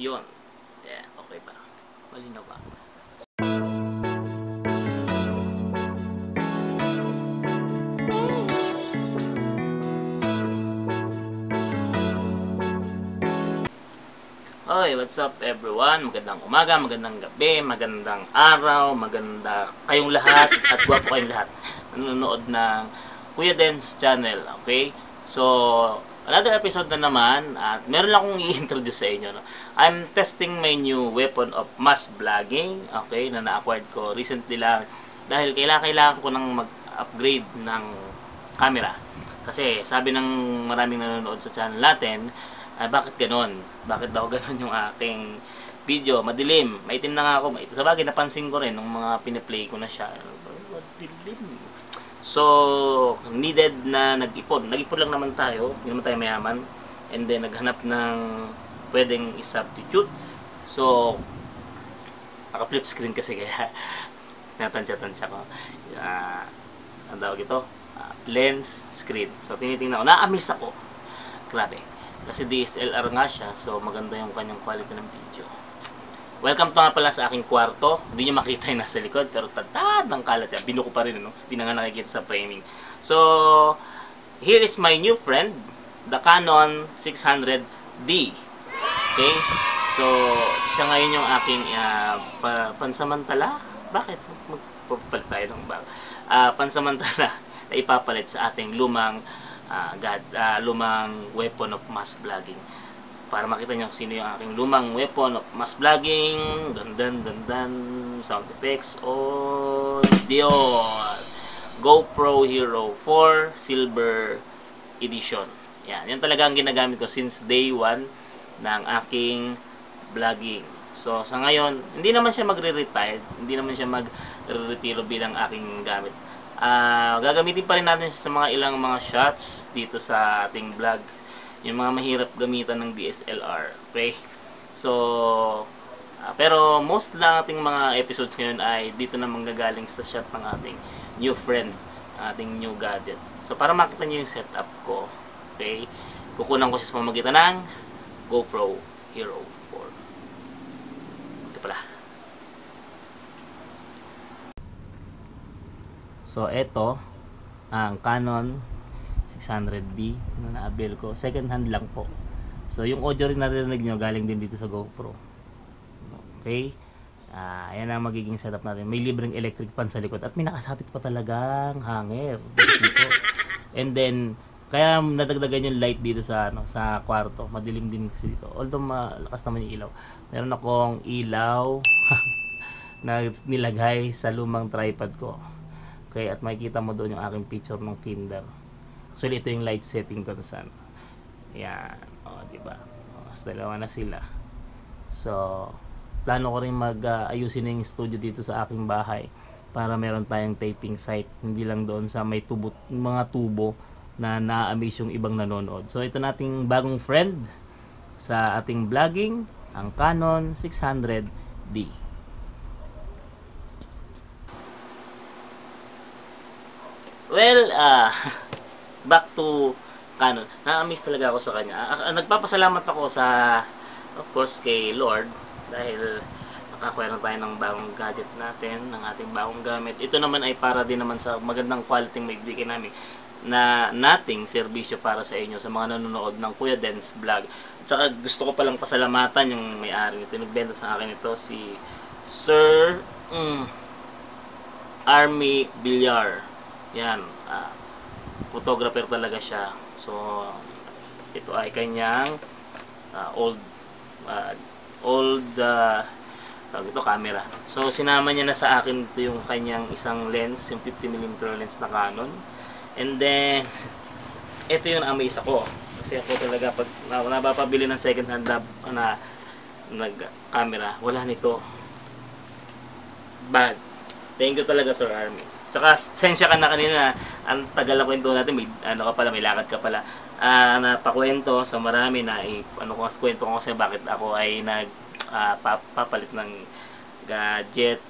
Yun. Yeah, okay ba? Malinaw ba? Hoy, what's up everyone? Magandang umaga, magandang gabi, magandang araw, maganda kayong lahat at gwapo kayong lahat. Nanonood ng Kuya Dance channel, okay? So, another episode na naman at meron lang akong i-introduce sa inyo. No? I'm testing my new weapon of mass vlogging, okay, na na-acquired ko recently lang dahil kailangan, kailangan ko nang mag-upgrade ng camera. Kasi sabi ng maraming nanonood sa channel natin, ah, bakit ganon? Bakit daw ganon yung aking video? Madilim. Maitim na nga ako. Sa bagay, napansin ko rin nung mga piniplay ko na siya. Madilim. So, needed na nag-ipon. Nag-ipon lang naman tayo. Hindi naman tayo mayaman. And then, naghanap ng pwedeng i-substitute. So, naka-flip screen kasi kaya natansya-tansya ko. Uh, ang tawag ito? Uh, lens screen. So, tinitingnan ko. Na-amaze ako. Grabe. Kasi DSLR nga siya. So, maganda yung kanyang quality ng video. Welcome to nga pala sa aking kwarto. Hindi nyo makita yung nasa likod, pero tatad ng kalat yan. Binuko pa rin, no? Hindi na nga nakikita sa framing. So, here is my new friend, the Canon 600D. Okay? So, siya ngayon yung aking uh, pa pansamantala. Bakit? Magpapalit tayo ng bag. Uh, pansamantala na ipapalit sa ating lumang uh, God, uh, lumang weapon of mass vlogging para makita nyo sino yung aking lumang weapon of mass vlogging. Dan dan dan dan. Sound effects on. Dion. GoPro Hero 4 Silver Edition. Yan. Yan talaga ang ginagamit ko since day 1 ng aking vlogging. So, sa ngayon, hindi naman siya magre-retired. Hindi naman siya mag-retiro bilang aking gamit. Uh, gagamitin pa rin natin siya sa mga ilang mga shots dito sa ating vlog yung mga mahirap gamitan ng DSLR. Okay? So, uh, pero most lang ating mga episodes ngayon ay dito na manggagaling sa shot ng ating new friend, ating new gadget. So, para makita niyo yung setup ko, okay, kukunan ko siya sa pamagitan ng GoPro Hero 4. Ito pala. So, ito ang Canon 600D na na-avail ko. Second hand lang po. So, yung audio rin narinig nyo, galing din dito sa GoPro. Okay? Uh, ayan ang magiging setup natin. May libreng electric fan sa likod. At may nakasapit pa talagang hanger dito. And then, kaya nadagdagan yung light dito sa ano sa kwarto. Madilim din kasi dito. Although malakas naman yung ilaw. Meron akong ilaw na nilagay sa lumang tripod ko. Okay, at makikita mo doon yung aking picture ng Kinder. Actually, ito yung light setting ko sa ano. Yan. O, diba? O, dalawa na sila. So, plano ko rin mag-ayusin uh, yung studio dito sa aking bahay para meron tayong taping site. Hindi lang doon sa may tubo, mga tubo na na-amaze yung ibang nanonood. So, ito nating bagong friend sa ating vlogging, ang Canon 600D. Well, ah, uh, back to Canon. Na-amaze talaga ako sa kanya. Uh, nagpapasalamat ako sa, of course, kay Lord dahil nakakuha na tayo ng bagong gadget natin, ng ating bagong gamit. Ito naman ay para din naman sa magandang quality may bigay namin na nating serbisyo para sa inyo sa mga nanonood ng Kuya Dance Vlog. At saka gusto ko palang pasalamatan yung may-ari nito. Nagbenta sa akin ito si Sir mm, Army Villar. Yan. Uh, photographer talaga siya. So, ito ay kanyang uh, old uh, old uh, ito camera. So, sinama niya na sa akin ito yung kanyang isang lens, yung 50mm lens na Canon. And then, ito yung amaze ako. Kasi ako talaga, pag napapabili ng second hand lab, na nag camera, wala nito. Bad. Thank you talaga, Sir Army. Tsaka, sensya ka na kanina, ang tagal na kwento natin, may, ano ka pala, may lakad ka pala. Uh, napakwento sa marami na, eh, ano ko, kwento ko kasi bakit ako ay nag, uh, papalit ng gadget.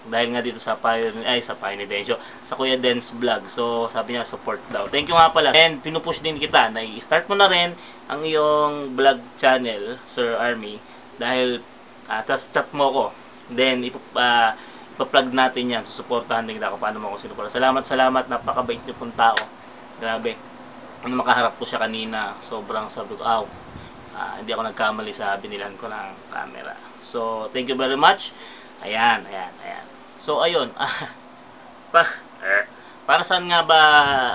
Dahil nga dito sa Pioneer, ay sa Pioneer Densyo, sa Kuya Dance Vlog. So, sabi niya, support daw. Thank you nga pala. And, pinupush din kita na i-start mo na rin ang iyong vlog channel, Sir Army, Dahil, uh, tas chat mo ko. Then, ipop, uh, ipa-plug natin yan. Susuportahan din kita kung paano mo ako sinuporta. Salamat, salamat. Napakabait niyo pong tao. Grabe. Ano makaharap ko siya kanina, sobrang sabi ko, aw, uh, hindi ako nagkamali sa binilan ko ng camera. So, thank you very much. Ayan, ayan, ayan. So, ayun. pa, eh, para saan nga ba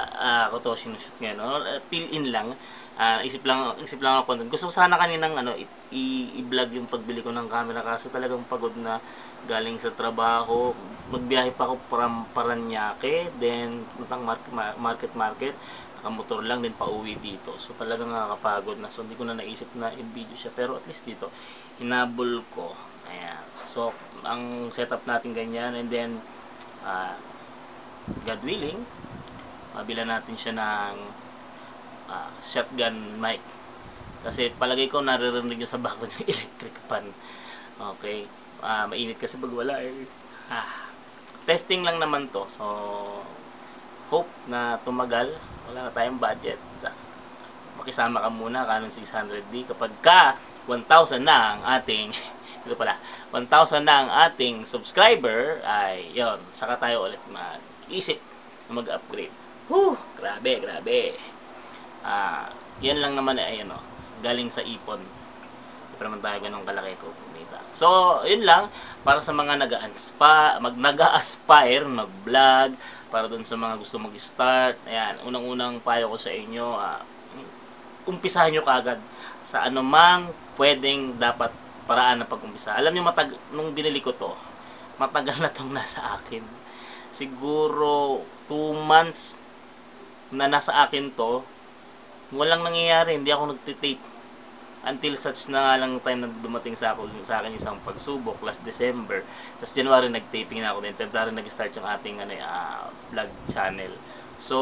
uh, ako to sinushoot ngayon? No? Fill in lang. Uh, isip lang isip lang ako content. Gusto ko sana kaninang ano i-vlog yung pagbili ko ng camera kaso talagang pagod na galing sa trabaho. Magbiyahe pa ako from Paranaque, then puntang market market market. Nakamotor lang din pa uwi dito. So talagang nakakapagod na. So hindi ko na naisip na i-video siya pero at least dito hinabol ko. Ayan. So ang setup natin ganyan and then uh, God willing, mabila natin siya ng uh, shotgun mic. Kasi palagay ko naririnig nyo sa bako yung electric fan. Okay. Uh, mainit kasi pag wala eh. Ah, testing lang naman to. So, hope na tumagal. Wala na tayong budget. Makisama ka muna Canon 600D. Kapag ka 1,000 na ang ating ito pala, 1,000 na ang ating subscriber ay yon saka tayo ulit mag-isip na mag-upgrade. Whew, grabe, grabe ah, yan lang naman ay ano, galing sa ipon. Hindi pa naman tayo ganun kalaki ko kumita. So, yun lang, para sa mga nag-aspire, mag nag-aspire, mag-vlog, para dun sa mga gusto mag-start, ayan, unang-unang payo ko sa inyo, ah, umpisahan nyo kagad sa anumang pwedeng dapat paraan na pag-umpisa. Alam niyo matag nung binili ko to, matagal na tong nasa akin. Siguro 2 months na nasa akin to, walang nangyayari, hindi ako nagtitape. Until such na nga lang time na dumating sa, ako, sa akin isang pagsubok last December. Tapos January nagtaping na ako din. February nag-start yung ating ano, uh, vlog channel. So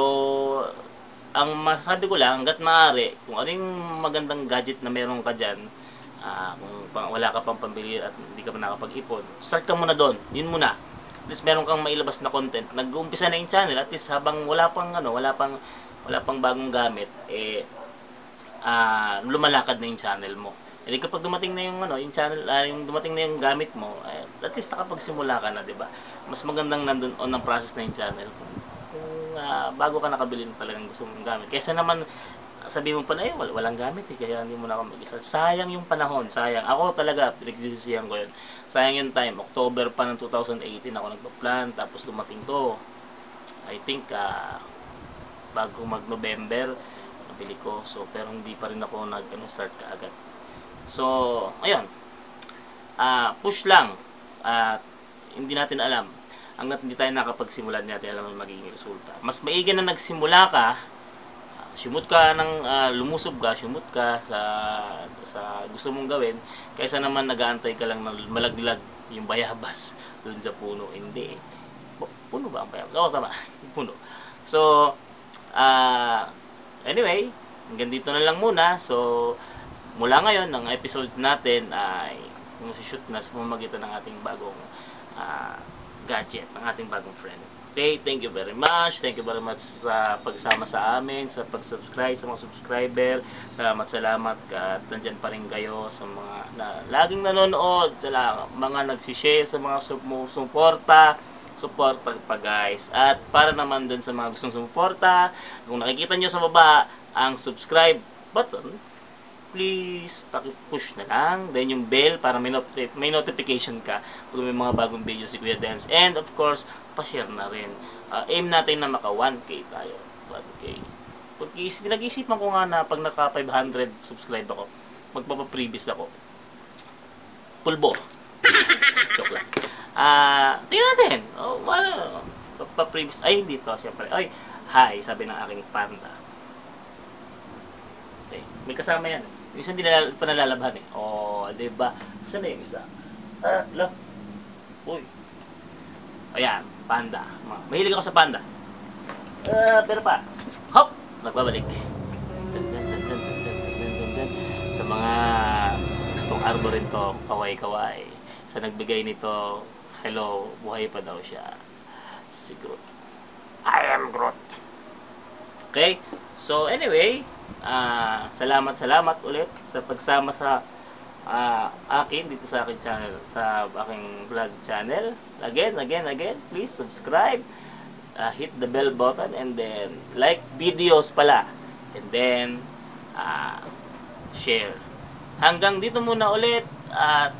ang masasabi ko lang hanggat maaari kung ano yung magandang gadget na meron ka dyan uh, kung wala ka pang pambili at hindi ka pa nakapag-ipon start ka muna doon. Yun muna. At least meron kang mailabas na content. Nag-uumpisa na yung channel at least habang wala pang ano wala pang wala pang bagong gamit, eh, uh, lumalakad na yung channel mo. Hindi kapag dumating na yung ano, yung channel, uh, yung dumating na yung gamit mo, eh, at least nakapagsimula ka na, 'di ba? Mas magandang nandun on ang process na yung channel kung, kung uh, bago ka nakabili ng talagang gusto mong gamit. Kaysa naman sabi mo pa na, eh, wal walang gamit eh, kaya hindi mo na ako mag-isa. Sayang yung panahon, sayang. Ako talaga, pinagsisisihan ko yun. Sayang yung time. October pa ng 2018 ako nagpa-plan, tapos dumating to. I think, uh, bago mag-November. Nabili ko. So pero hindi pa rin ako nag ano, kaagad. So ayun. Uh, push lang. At uh, hindi natin alam. Hanggat hindi tayo nakapagsimula hindi natin alam ang magiging resulta. Mas maigi na nagsimula ka uh, sumut ka ng uh, lumusob ka sumut ka sa sa gusto mong gawin kaysa naman nagaantay ka lang ng malaglag yung bayabas doon sa puno. Hindi. Puno ba ang bayabas? oo tama. Puno. So Uh, anyway, hanggang dito na lang muna. So, mula ngayon, ang episodes natin ay shoot na sa pamamagitan ng ating bagong uh, gadget, ng ating bagong friend. Okay, thank you very much. Thank you very much sa pagsama sa amin, sa pag-subscribe, sa mga subscriber. Salamat, salamat. At nandyan pa rin kayo sa mga na, laging nanonood, sa mga nagsishare, sa mga sumuporta support pa, pa guys. At para naman dun sa mga gustong sumuporta, kung nakikita nyo sa baba ang subscribe button, please paki-push na lang. Then yung bell para may, not may notification ka kung may mga bagong videos si Kuya Dance. And of course, pa-share na rin. Uh, aim natin na maka 1K tayo. 1K. Pag pinag-isipan ko nga na pag naka 500 subscribe ako, magpapa-previous ako. Pulbo. Ah, uh, tingnan natin. Oh, ano, pa-previous. Ay, dito, syempre. Ay, hi, sabi ng aking panda. Okay, may kasama yan. Yung isa hindi na, pa nalalabhan eh. Oh, di ba? Saan na yung isa? Ah, uh, lang. Uy. Ayan, panda. Mahilig ako sa panda. Ah, uh, pero pa. Hop! Nagbabalik. Sa mga gustong arborin to, kaway-kaway. Sa nagbigay nito, hello, buhay pa daw siya. Si Groot. I am Groot. Okay? So, anyway, uh, salamat, salamat ulit sa pagsama sa ah, akin dito sa aking channel, sa aking vlog channel. Again, again, again, please subscribe, ah, hit the bell button, and then like videos pala. And then, ah, share. Hanggang dito muna ulit at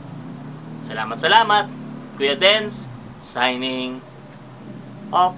salamat salamat. Kuya Dens signing off.